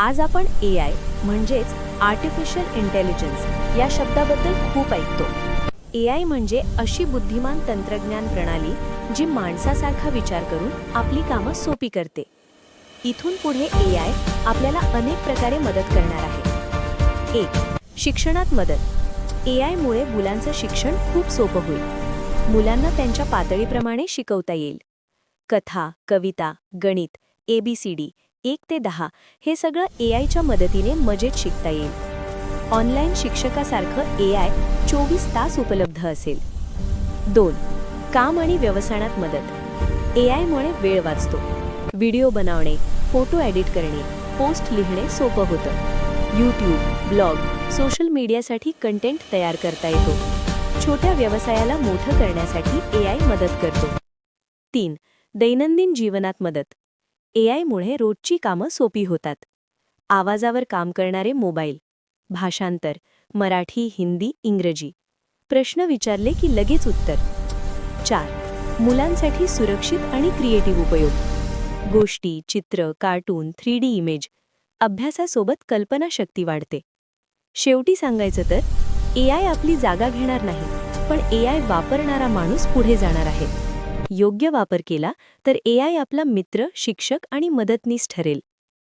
आज आपण A I म्हणजेच आर्टिफिशियल इंटेलिजन्स या शब्दाबद्दल खूप ऐकतो. ए आय म्हणजे अशी बुद्धिमान तंत्रज्ञान प्रणाली जी माणसासारखा विचार करून आपली कामं सोपी करते. इथून पुढे ए आय आपल्याला अनेक प्रकारे मदत करणार आहे. एक शिक्षणात मदत. ए आयमुळे मुलांचं शिक्षण खूप सोपं होईल. मुलांना त्यांच्या पातळीप्रमाणे शिकवता येईल. कथा कविता गणित एबीसीडी एक ते दहा हे सगळं ए आयच्या मदतीने मजेत शिकता येईल. ऑनलाईन शिक्षकासारखं ए आय चोवीस तास उपलब्ध असेल. दोन काम आणि व्यवसायात मदत. ए आयमुळे वेळ वाचतो. व्हिडिओ बनवणे फोटो एडिट करणे पोस्ट लिहिणे सोपं होतं. यूट्यूब ब्लॉग सोशल मीडियासाठी कंटेंट तयार करता येतो. छोट्या व्यवसायाला मोठं करण्यासाठी ए आय मदत करतो. तीन दैनंदिन जीवनात मदत. ए आयमुळे रोजची कामं सोपी होतात. आवाजावर काम करणारे मोबाईल भाषांतर मराठी हिंदी इंग्रजी. प्रश्न विचारले की लगेच उत्तर. चार मुलांसाठी सुरक्षित आणि क्रिएटिव्ह उपयोग. गोष्टी चित्र कार्टून थ्री डी इमेज अभ्यासासोबत कल्पनाशक्ती वाढते. शेवटी सांगायचं तर ए आय आपली जागा घेणार नाही पण ए आय वापरणारा माणूस पुढे जाणार आहे. योग्य वापर केला तर ए आय आपला मित्र शिक्षक आणि मदतनीस ठरेल.